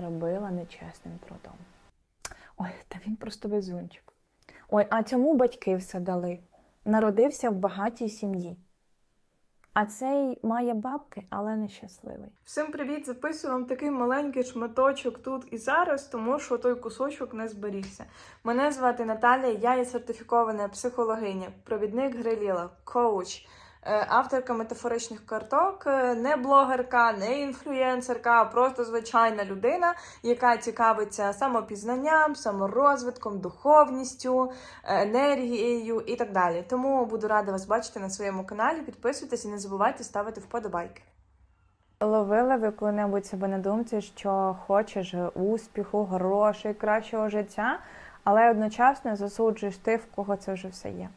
робила нечесним трудом. Ой, та він просто везунчик. Ой, а цьому батьки все дали. Народився в багатій сім'ї. А цей має бабки, але нещасливий. Всім привіт! Записую вам такий маленький шматочок тут і зараз, тому що той кусочок не зберігся. Мене звати Наталія, я є сертифікована психологиня, провідник Гриліла, коуч, авторка метафоричних карток, е, не блогерка, не інфлюєнсерка, а просто звичайна людина, яка цікавиться самопізнанням, саморозвитком, духовністю, е, енергією і так далі. Тому буду рада вас бачити на своєму каналі. Підписуйтесь і не забувайте ставити вподобайки. Ловили ви коли-небудь себе на думці, що хочеш успіху, грошей, кращого життя, але одночасно засуджуєш ти, в кого це вже все є.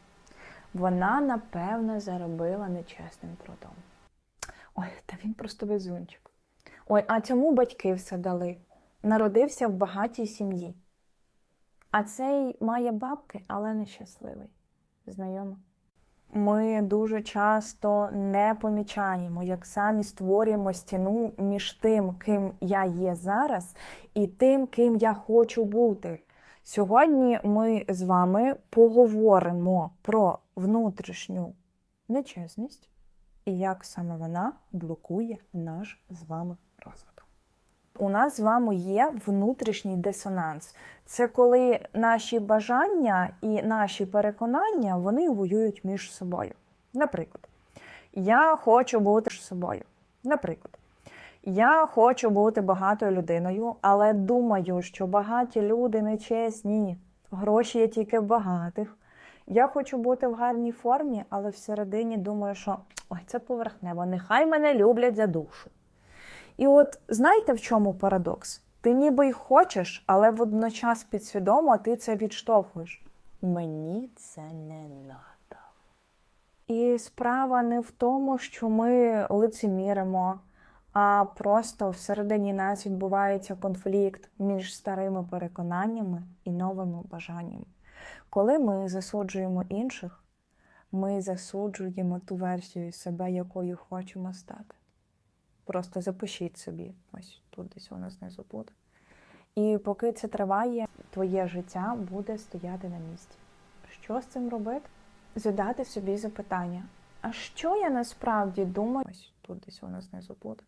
Вона, напевно, заробила нечесним трудом. Ой, та він просто везунчик. Ой, а цьому батьки все дали. Народився в багатій сім'ї. А цей має бабки, але нещасливий. Знайомо? Ми дуже часто не помічаємо, як самі створюємо стіну між тим, ким я є зараз, і тим, ким я хочу бути. Сьогодні ми з вами поговоримо про внутрішню нечесність і як саме вона блокує наш з вами розвиток. У нас з вами є внутрішній дисонанс. Це коли наші бажання і наші переконання вони воюють між собою. Наприклад, я хочу бути собою. Наприклад, я хочу бути багатою людиною, але думаю, що багаті люди нечесні, гроші є тільки в багатих. Я хочу бути в гарній формі, але всередині думаю, що ой, це поверхнево, нехай мене люблять за душу. І от знаєте, в чому парадокс? Ти ніби й хочеш, але водночас підсвідомо ти це відштовхуєш. Мені це не надо. І справа не в тому, що ми лицеміримо, а просто всередині нас відбувається конфлікт між старими переконаннями і новими бажаннями. Коли ми засуджуємо інших, ми засуджуємо ту версію себе, якою хочемо стати. Просто запишіть собі, ось тут десь воно знизу буде. І поки це триває, твоє життя буде стояти на місці. Що з цим робити? Задати собі запитання: а що я насправді думаю? Ось тут десь воно знизу буде.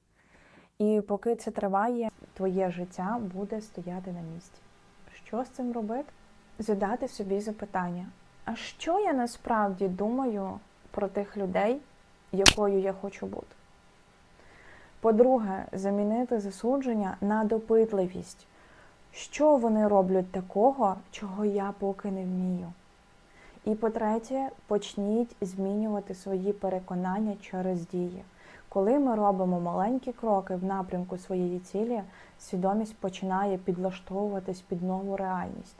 І поки це триває, твоє життя буде стояти на місці. Що з цим робити? Задати собі запитання: а що я насправді думаю про тих людей, якою я хочу бути? По-друге, замінити засудження на допитливість. Що вони роблять такого, чого я поки не вмію? І по-третє, почніть змінювати свої переконання через дії. Коли ми робимо маленькі кроки в напрямку своєї цілі, свідомість починає підлаштовуватись під нову реальність,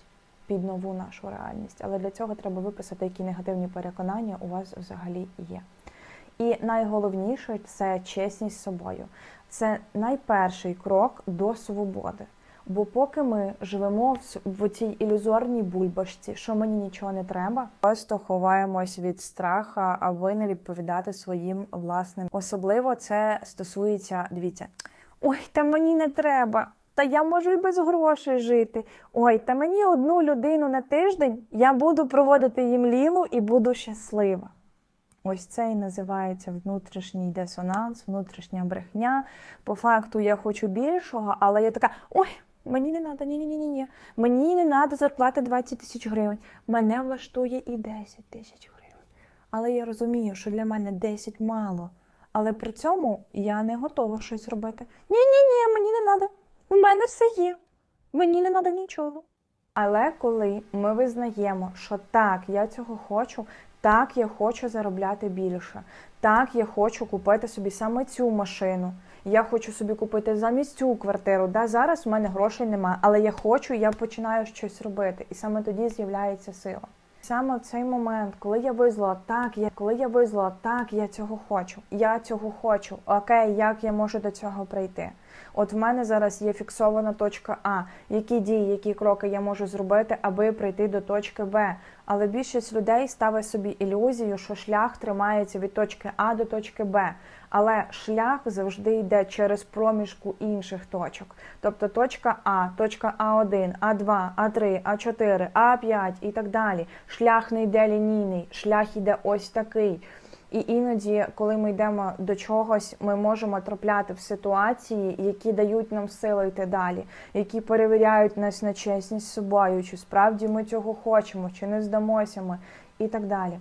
під нову нашу реальність. Але для цього треба виписати, які негативні переконання у вас взагалі є. І найголовніше це чесність з собою. Це найперший крок до свободи. Бо поки ми живемо в, цій ілюзорній бульбашці, що мені нічого не треба, просто ховаємось від страха, аби не відповідати своїм власним. Особливо це стосується, дивіться, ой, та мені не треба. Та я можу і без грошей жити. Ой, та мені одну людину на тиждень я буду проводити їм лілу і буду щаслива. Ось це і називається внутрішній дисонанс, внутрішня брехня. По факту я хочу більшого, але я така: ой, мені не треба, ні, ні, ні, ні. Мені не треба зарплати 20 тисяч гривень. Мене влаштує і 10 тисяч гривень. Але я розумію, що для мене 10 мало. Але при цьому я не готова щось робити. Ні, ні, ні, мені не треба. У мене все є. Мені не треба нічого. Але коли ми визнаємо, що так, я цього хочу, так, я хочу заробляти більше, так, я хочу купити собі саме цю машину, я хочу собі купити замість цю квартиру. Да, зараз у мене грошей немає, але я хочу, я починаю щось робити. І саме тоді з'являється сила. Саме в цей момент, коли я визнала, так, я коли я визнала, так, я цього хочу, я цього хочу. Окей, як я можу до цього прийти? От в мене зараз є фіксована точка А. Які дії, які кроки я можу зробити, аби прийти до точки Б. Але більшість людей ставить собі ілюзію, що шлях тримається від точки А до точки Б. Але шлях завжди йде через проміжку інших точок. Тобто точка А, точка А1, А2, А3, А4, А5 і так далі. Шлях не йде лінійний, шлях йде ось такий. І іноді, коли ми йдемо до чогось, ми можемо трапляти в ситуації, які дають нам сили йти далі, які перевіряють нас на чесність собою, чи справді ми цього хочемо, чи не здамося ми, і так далі.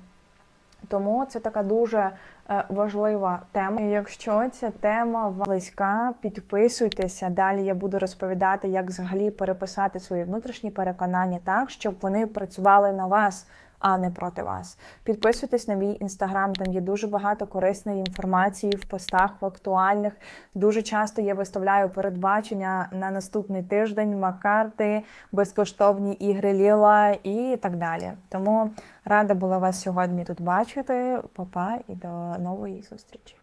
Тому це така дуже е, важлива тема. І Якщо ця тема вам близька, підписуйтеся. Далі я буду розповідати, як взагалі переписати свої внутрішні переконання так, щоб вони працювали на вас, а не проти вас. Підписуйтесь на мій інстаграм, там є дуже багато корисної інформації в постах, в актуальних. Дуже часто я виставляю передбачення на наступний тиждень, макарти, безкоштовні ігри Ліла і так далі. Тому рада була вас сьогодні тут бачити. Па-па і до нової зустрічі.